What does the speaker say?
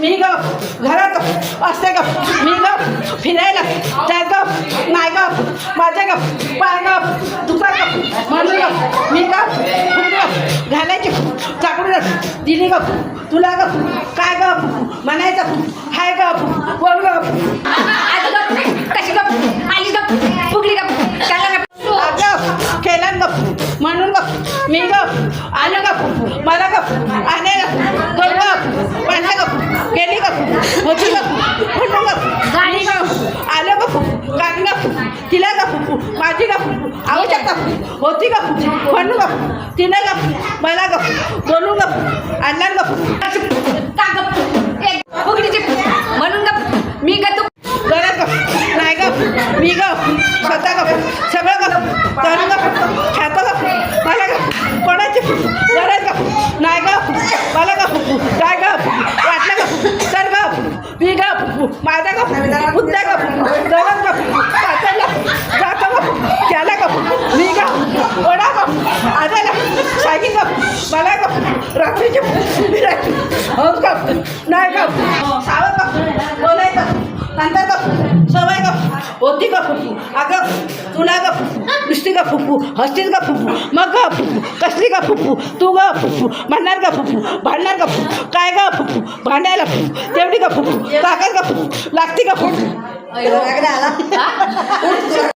मी ग घरात असते ग मी ग फिरायला जाय ग नाही ग माझ्या ग पाय ग दुसरा ग म्हणून ग मी ग फुग ग घालायची चाकडून दिली ग तुला ग काय ग म्हणायचं हाय ग कोण गप? कशी गप? आली गप. फुगली गप. त्याला गप. केला गप. म्हणून गप. मी गप. आलं गप. मला गप. आले गप. दोन गप माझ्या गप गेली गप होती गप म्हणून गप गाणी गप आलं गप गाणी गप तिला गप माझी गप आवश्यक गप होती गप म्हणून गप तिनं गप मला गप बोलू गप आणला गप का गप फुगडीची म्हणून गप मी ग तू गरज गप नाही गप मी गप स्वतः गप सगळं गप तर गप खातं गप मला गप कोणाची गरज गप नाही गप मला गप काय गप वाटलं गप तर गप मी गप माझा गप मुद्दा गप. गरज गप. खातं गप. जातं त्याला गप. मी गप. कोणा गप. आजा गप. सागी मला हो नाही का सावध का बोलायचं. नंतर का का होती का फुफू अगं तुला का फुफू नुसती का फुफू हसतील का फुफू मग का फुफू कसली का फुफू तू ग फुफू म्हणणार का फुफू भांडणार का फुफू काय गा फुफू भांडायला फुफू तेवढी का फुफू ताकद का फुफू लागती का फुफू हा?